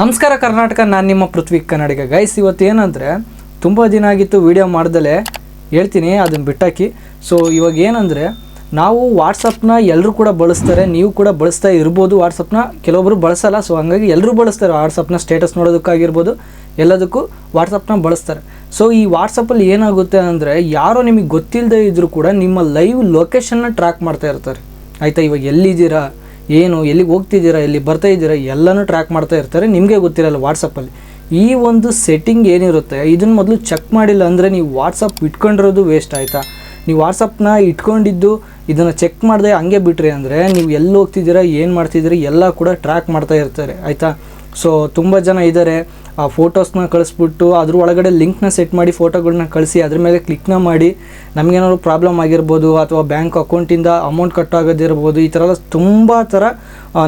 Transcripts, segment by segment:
ನಮಸ್ಕಾರ ಕರ್ನಾಟಕ, ನಾನು ನಿಮ್ಮ ಪೃಥ್ವಿ ಕನ್ನಡಿಗ. ಗೈಸ್ ಇವತ್ತು ಏನಂದರೆ, ತುಂಬ ದಿನ ಆಗಿತ್ತು ವೀಡಿಯೋ ಮಾಡ್ದಲೇ ಹೇಳ್ತೀನಿ ಅದನ್ನು ಬಿಟ್ಟಾಕಿ. ಸೊ ಇವಾಗ ಏನಂದರೆ, ನಾವು ವಾಟ್ಸಪ್ನ ಎಲ್ಲರೂ ಕೂಡ ಬಳಸ್ತಾರೆ, ನೀವು ಕೂಡ ಬಳಸ್ತಾ ಇರ್ಬೋದು ವಾಟ್ಸಪ್ನ ಕೆಲವೊಬ್ಬರು ಬಳಸಲ್ಲ ಸೊ ಹಂಗಾಗಿ ಎಲ್ಲರೂ ಬಳಸ್ತಾರೆ ವಾಟ್ಸಪ್ನ ಸ್ಟೇಟಸ್ ನೋಡೋದಕ್ಕಾಗಿರ್ಬೋದು. ಎಲ್ಲದಕ್ಕೂ ವಾಟ್ಸಪ್ನ ಬಳಸ್ತಾರೆ. ಸೊ ಈ ವಾಟ್ಸಪ್ಪಲ್ಲಿ ಏನಾಗುತ್ತೆ ಅಂದರೆ, ಯಾರೋ ನಿಮಗೆ ಗೊತ್ತಿಲ್ಲದೆ ಇದ್ದರೂ ಕೂಡ ನಿಮ್ಮ ಲೈವ್ ಲೊಕೇಶನ್ನ ಟ್ರ್ಯಾಕ್ ಮಾಡ್ತಾ ಇರ್ತಾರೆ. ಆಯಿತಾ, ಇವಾಗ ಎಲ್ಲಿದ್ದೀರಾ? ಏನು, ಎಲ್ಲಿಗೆ ಹೋಗ್ತಿದ್ದೀರಾ ಎಲ್ಲಿ ಬರ್ತಾ ಇದ್ದೀರಾ, ಎಲ್ಲನೂ ಟ್ರ್ಯಾಕ್ ಮಾಡ್ತಾ ಇರ್ತಾರೆ. ನಿಮಗೆ ಗೊತ್ತಿರಲ್ಲ ವಾಟ್ಸಪ್ಪಲ್ಲಿ ಈ ಒಂದು ಸೆಟ್ಟಿಂಗ್ ಏನಿರುತ್ತೆ ಇದನ್ನು ಮೊದಲು ಚೆಕ್ ಮಾಡಿಲ್ಲ ಅಂದರೆ ನೀವು ವಾಟ್ಸಪ್ ಇಟ್ಕೊಂಡಿರೋದು ವೇಸ್ಟ್ ಆಯಿತಾ? ನೀವು ವಾಟ್ಸಪ್ನ ಇಟ್ಕೊಂಡಿದ್ದು, ಇದನ್ನು ಚೆಕ್ ಮಾಡದೆ ಹಂಗೆ ಬಿಟ್ರಿ ಅಂದರೆ ನೀವು ಎಲ್ಲಿ ಹೋಗ್ತಿದ್ದೀರಾ, ಏನು ಮಾಡ್ತಿದ್ದೀರಾ, ಎಲ್ಲ ಕೂಡ ಟ್ರ್ಯಾಕ್ ಮಾಡ್ತಾ ಇರ್ತಾರೆ, ಆಯಿತಾ? ಸೊ ತುಂಬ ಜನ ಇದ್ದಾರೆ ಆ ಫೋಟೋಸ್ನ ಕಳಿಸ್ಬಿಟ್ಟು ಅದ್ರ ಒಳಗಡೆ ಲಿಂಕ್ನ ಸೆಟ್ ಮಾಡಿ ಫೋಟೋಗಳನ್ನ ಕಳಿಸಿ ಅದ್ರ ಮೇಲೆ ಕ್ಲಿಕ್ನ ಮಾಡಿ ನಮಗೇನಾದ್ರು ಪ್ರಾಬ್ಲಮ್ ಆಗಿರ್ಬೋದು ಅಥವಾ ಬ್ಯಾಂಕ್ ಅಕೌಂಟಿಂದ ಅಮೌಂಟ್ ಕಟ್ ಆಗೋದಿರ್ಬೋದು ಈ ಥರ ಎಲ್ಲ ತುಂಬ ಥರ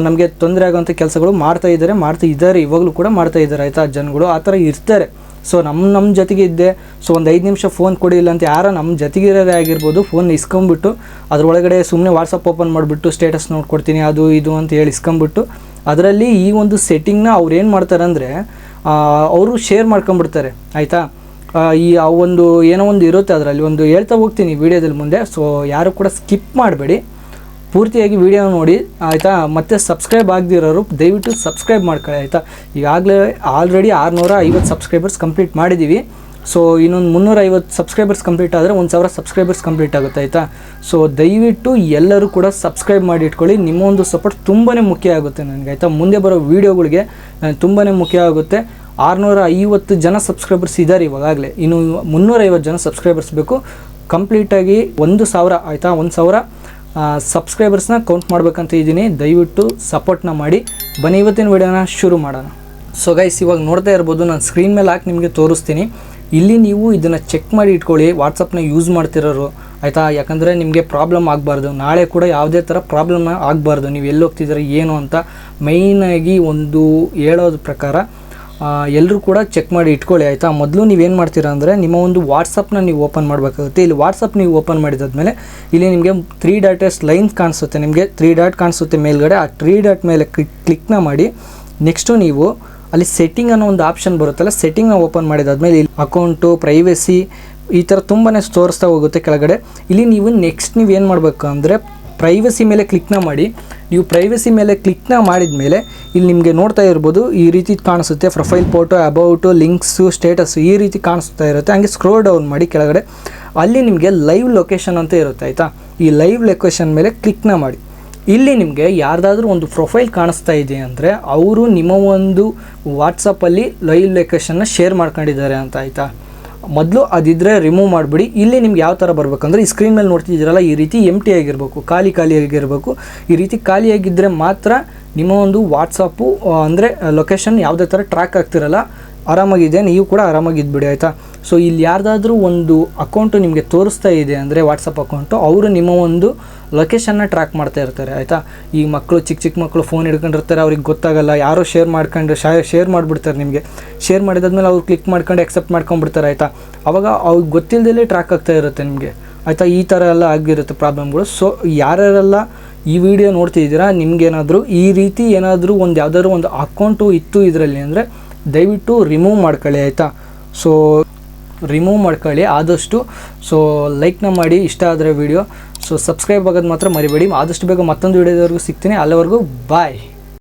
ನಮಗೆ ತೊಂದರೆ ಆಗೋಂಥ ಕೆಲಸಗಳು ಮಾಡ್ತಾ ಇದ್ದಾರೆ ಮಾಡ್ತಾ ಇದ್ದಾರೆ, ಇವಾಗಲೂ ಕೂಡ ಮಾಡ್ತಾ ಇದ್ದಾರೆ, ಆಯಿತಾ? ಜನಗಳು ಆ ಥರ ಇರ್ತಾರೆ. ಸೊ ನಮ್ಮ ನಮ್ಮ ಜೊತೆಗೆ ಇದ್ದೆ. ಸೊ ಒಂದು ಐದು ನಿಮಿಷ ಫೋನ್ ಕೊಡಿಲ್ಲ ಅಂತ ಯಾರೋ ನಮ್ಮ ಜೊತೆಗಿರೋದೇ ಆಗಿರ್ಬೋದು ಫೋನ್ ಇಸ್ಕೊಂಬಿಟ್ಟು ಅದರೊಳಗಡೆ ಸುಮ್ಮನೆ ವಾಟ್ಸಪ್ ಓಪನ್ ಮಾಡಿಬಿಟ್ಟು ಸ್ಟೇಟಸ್ ನೋಡ್ಕೊಡ್ತೀನಿ, ಅದು ಇದು ಅಂತ ಹೇಳಿ ಇಸ್ಕೊಂಬಿಟ್ಟು ಅದರಲ್ಲಿ ಈ ಒಂದು ಸೆಟ್ಟಿಂಗ್ನ ಅವ್ರು ಏನು ಮಾಡ್ತಾರೆ ಅಂದರೆ ಅವರು ಶೇರ್ ಮಾಡ್ಕೊಂಬಿಡ್ತಾರೆ ಆಯಿತಾ? ಈ, ಆ ಒಂದು ಏನೋ ಒಂದು ಇರುತ್ತೆ ಅದರಲ್ಲಿ. ಒಂದು ಹೇಳ್ತಾ ಹೋಗ್ತೀನಿ ವಿಡಿಯೋದಲ್ಲಿ ಮುಂದೆ. ಸೊ ಯಾರು ಕೂಡ ಸ್ಕಿಪ್ ಮಾಡಬೇಡಿ. ಪೂರ್ತಿಯಾಗಿ ವಿಡಿಯೋ ನೋಡಿ, ಆಯಿತಾ? ಮತ್ತೆ ಸಬ್ಸ್ಕ್ರೈಬ್ ಆಗದಿರೋರು ದಯವಿಟ್ಟು ಸಬ್ಸ್ಕ್ರೈಬ್ ಮಾಡ್ಕೊಳ್ಳಿ, ಆಯಿತಾ? ಈಗಾಗಲೇ ಆಲ್ರೆಡಿ ಆರುನೂರ ಐವತ್ತು ಸಬ್ಸ್ಕ್ರೈಬರ್ಸ್ ಕಂಪ್ಲೀಟ್ ಮಾಡಿದ್ದೀವಿ ಸೊ ಇನ್ನೊಂದು ಮುನ್ನೂರ ಐವತ್ತು ಸಬ್ಸ್ಕ್ರೈಬರ್ಸ್ ಕಂಪ್ಲೀಟ್ ಆದರೆ ಒಂದು ಸಾವಿರ ಸಬ್ಸ್ಕ್ರೈಬರ್ಸ್ ಕಂಪ್ಲೀಟ್ ಆಗುತ್ತೆ, ಆಯಿತಾ? ಸೊ ದಯವಿಟ್ಟು ಎಲ್ಲರೂ ಕೂಡ ಸಬ್ಸ್ಕ್ರೈಬ್ ಮಾಡಿ ಇಟ್ಕೊಳ್ಳಿ. ನಿಮ್ಮ ಒಂದು ಸಪೋರ್ಟ್ ತುಂಬಾ ಮುಖ್ಯ ಆಗುತ್ತೆ ನನಗೆ, ಆಯಿತಾ? ಮುಂದೆ ಬರೋ ವೀಡಿಯೋಗಳಿಗೆ ತುಂಬಾ ಮುಖ್ಯ ಆಗುತ್ತೆ. ಆರುನೂರ ಐವತ್ತು ಜನ ಸಬ್ಸ್ಕ್ರೈಬರ್ಸ್ ಇದ್ದಾರೆ ಇವಾಗಲೇ ಇನ್ನು ಮುನ್ನೂರೈವತ್ತು ಜನ ಸಬ್ಸ್ಕ್ರೈಬರ್ಸ್ ಬೇಕು. ಕಂಪ್ಲೀಟಾಗಿ ಒಂದು ಸಾವಿರ, ಆಯಿತಾ? ಒಂದು ಸಾವಿರ ಸಬ್ಸ್ಕ್ರೈಬರ್ಸ್ನ ಕೌಂಟ್ ಮಾಡಬೇಕಂತ ಇದ್ದೀನಿ. ದಯವಿಟ್ಟು ಸಪೋರ್ಟ್ನ ಮಾಡಿ. ಬನ್ನಿ, ಇವತ್ತಿನ ವಿಡಿಯೋನ ಶುರು ಮಾಡೋಣ. ಸೊ ಗೈಸ್ ಇವಾಗ ನೋಡ್ತಾ ಇರ್ಬೋದು. ನಾನು ಸ್ಕ್ರೀನ್ ಮೇಲೆ ಹಾಕಿ ನಿಮಗೆ ತೋರಿಸ್ತೀನಿ. ಇಲ್ಲಿ ನೀವು ಇದನ್ನು ಚೆಕ್ ಮಾಡಿ ಇಟ್ಕೊಳ್ಳಿ ವಾಟ್ಸಪ್ನ ಯೂಸ್ ಮಾಡ್ತಿರೋರು, ಆಯಿತಾ? ಯಾಕಂದರೆ ನಿಮಗೆ ಪ್ರಾಬ್ಲಮ್ ಆಗಬಾರ್ದು. ನಾಳೆ ಕೂಡ ಯಾವುದೇ ಥರ ಪ್ರಾಬ್ಲಮ್ ಆಗಬಾರ್ದು. ನೀವು ಎಲ್ಲಿ ಹೋಗ್ತಿದ್ದೀರ, ಏನು ಅಂತ ಮೈನಾಗಿ ಒಂದು ಹೇಳೋದ್ರ ಪ್ರಕಾರ ಎಲ್ಲರೂ ಕೂಡ ಚೆಕ್ ಮಾಡಿ ಇಟ್ಕೊಳ್ಳಿ, ಆಯಿತಾ? ಮೊದಲು ನೀವೇನು ಮಾಡ್ತೀರಾ ಅಂದರೆ, ನಿಮ್ಮ ಒಂದು ವಾಟ್ಸಪ್ನ ನೀವು ಓಪನ್ ಮಾಡಬೇಕಾಗುತ್ತೆ. ಇಲ್ಲಿ ವಾಟ್ಸಪ್ ನೀವು ಓಪನ್ ಮಾಡಿದಾದ್ಮೇಲೆ, ಇಲ್ಲಿ ನಿಮಗೆ ತ್ರೀ ಡಾಟಸ್ ಲೈನ್ಸ್ ಕಾಣಿಸುತ್ತೆ. ನಿಮಗೆ ತ್ರೀ ಡಾಟ್ ಕಾಣಿಸುತ್ತೆ ಮೇಲ್ಗಡೆ. ಆ ತ್ರೀ ಡಾಟ್ ಮೇಲೆ ಕ್ಲಿಕ್ ಕ್ಲಿಕ್ನ ಮಾಡಿ ನೆಕ್ಸ್ಟು ನೀವು ಅಲ್ಲಿ ಸೆಟ್ಟಿಂಗ್ ಅನ್ನೋ ಒಂದು ಆಪ್ಷನ್ ಬರುತ್ತಲ್ಲ ಸೆಟ್ಟಿಂಗ್ನ ಓಪನ್ ಮಾಡಿದಾದ್ಮೇಲೆ ಇಲ್ಲಿ ಅಕೌಂಟು ಪ್ರೈವೇಸಿ ಈ ಥರ ತುಂಬಾ ತೋರಿಸ್ತಾ ಹೋಗುತ್ತೆ ಕೆಳಗಡೆ. ಇಲ್ಲಿ ನೀವು ನೆಕ್ಸ್ಟ್ ನೀವು ಏನು ಮಾಡಬೇಕು ಅಂದರೆ ಪ್ರೈವಸಿ ಮೇಲೆ ಕ್ಲಿಕ್ನ ಮಾಡಿ. ನೀವು ಪ್ರೈವಸಿ ಮೇಲೆ ಕ್ಲಿಕ್ನ ಮಾಡಿದ ಮೇಲೆ ಇಲ್ಲಿ ನಿಮಗೆ ನೋಡ್ತಾ ಇರ್ಬೋದು, ಈ ರೀತಿ ಕಾಣಿಸುತ್ತೆ profile photo about links status ಈ ರೀತಿ ಕಾಣಿಸ್ತಾ ಇರುತ್ತೆ. ಹಂಗೆ ಸ್ಕ್ರೋಲ್ ಡೌನ್ ಮಾಡಿ ಕೆಳಗಡೆ. ಅಲ್ಲಿ ನಿಮಗೆ ಲೈವ್ ಲೊಕೇಶನ್ ಅಂತ ಇರುತ್ತೆ, ಆಯಿತಾ? ಈ ಲೈವ್ ಲೊಕೇಶನ್ ಮೇಲೆ ಕ್ಲಿಕ್ನ ಮಾಡಿ. ಇಲ್ಲಿ ನಿಮಗೆ ಯಾರ್ದಾದ್ರೂ ಒಂದು ಪ್ರೊಫೈಲ್ ಕಾಣಿಸ್ತಾ ಇದೆ ಅಂದರೆ ಅವರು ನಿಮ್ಮ ಒಂದು ವಾಟ್ಸಪ್ಪಲ್ಲಿ ಲೈವ್ ಲೊಕೇಶನ್ನ ಶೇರ್ ಮಾಡ್ಕೊಂಡಿದ್ದಾರೆ ಅಂತ ಆಯಿತಾ? ಮೊದಲು ಅದಿದ್ದರೆ ರಿಮೂವ್ ಮಾಡಿಬಿಡಿ. ಇಲ್ಲಿ ನಿಮ್ಗೆ ಯಾವ ಥರ ಬರಬೇಕಂದ್ರೆ ಈ ಸ್ಕ್ರೀನ್ ಮೇಲೆ ನೋಡ್ತಿದ್ದೀರಲ್ಲ, ಈ ರೀತಿ ಎಂ ಟಿ ಆಗಿರಬೇಕು, ಖಾಲಿ ಖಾಲಿಯಾಗಿರಬೇಕು ಈ ರೀತಿ ಖಾಲಿಯಾಗಿದ್ದರೆ ಮಾತ್ರ ನಿಮ್ಮ ಒಂದು ವಾಟ್ಸಪ್ಪು ಅಂದರೆ ಲೊಕೇಶನ್ ಯಾವುದೇ ಥರ ಟ್ರ್ಯಾಕ್ ಆಗ್ತಿರಲ್ಲ, ಆರಾಮಾಗಿದೆ, ನೀವು ಕೂಡ ಆರಾಮಾಗಿದ್ಬಿಡಿ, ಆಯಿತಾ? ಸೊ ಇಲ್ಲಿ ಯಾರ್ದಾದ್ರೂ ಒಂದು ಅಕೌಂಟು ನಿಮಗೆ ತೋರಿಸ್ತಾ ಇದೆ ಅಂದರೆ ವಾಟ್ಸಪ್ ಅಕೌಂಟು ಅವರು ನಿಮ್ಮ ಒಂದು ಲೊಕೇಶನ್ನ ಟ್ರ್ಯಾಕ್ ಮಾಡ್ತಾ ಇರ್ತಾರೆ, ಆಯಿತಾ? ಈ ಮಕ್ಕಳು ಚಿಕ್ಕ ಚಿಕ್ಕ ಮಕ್ಕಳು ಫೋನ್ ಹಿಡ್ಕೊಂಡಿರ್ತಾರೆ, ಅವ್ರಿಗೆ ಗೊತ್ತಾಗಲ್ಲ, ಯಾರೋ ಶೇರ್ ಮಾಡ್ಕೊಂಡು ಶೇರ್ ಮಾಡಿಬಿಡ್ತಾರೆ ನಿಮಗೆ. ಶೇರ್ ಮಾಡಿದಾದ್ಮೇಲೆ ಅವ್ರು ಕ್ಲಿಕ್ ಮಾಡ್ಕೊಂಡು ಎಕ್ಸೆಪ್ಟ್ ಮಾಡ್ಕೊಂಡ್ಬಿಡ್ತಾರೆ, ಆಯಿತಾ? ಅವಾಗ ಅವ್ರಿಗೆ ಗೊತ್ತಿಲ್ಲದಲ್ಲೇ ಟ್ರ್ಯಾಕ್ ಆಗ್ತಾ ಇರುತ್ತೆ ನಿಮಗೆ, ಆಯಿತಾ? ಈ ಥರ ಎಲ್ಲ ಆಗಿರುತ್ತೆ ಪ್ರಾಬ್ಲಮ್ಗಳು ಸೊ ಯಾರ್ಯಾರೆಲ್ಲ ಈ ವಿಡಿಯೋ ನೋಡ್ತಿದ್ದೀರಾ ನಿಮಗೇನಾದರೂ ಈ ರೀತಿ ಏನಾದರೂ ಒಂದು ಯಾವುದಾದ್ರು ಒಂದು ಅಕೌಂಟು ಇತ್ತು ಇದರಲ್ಲಿ ಅಂದರೆ ದಯವಿಟ್ಟು ರಿಮೂವ್ ಮಾಡ್ಕೊಳ್ಳಿ, ಆಯಿತಾ? ಸೊ ರಿಮೂವ್ ಮಾಡ್ಕೊಳ್ಳಿ. ಆದಷ್ಟು ಸೊ ಲೈಕ್ನ ಮಾಡಿ, ಇಷ್ಟ ಆದರೆ ವಿಡಿಯೋ ಸೊ ಸಬ್ಸ್ಕ್ರೈಬ್ ಆಗೋದು ಮಾತ್ರ ಮರಿಬೇಡಿ. ಆದಷ್ಟು ಬೇಗ ಮತ್ತೊಂದು ವಿಡಿಯೋದವರೆಗೂ ಸಿಗ್ತೀನಿ. ಅಲ್ಲಿವರೆಗೂ ಬಾಯ್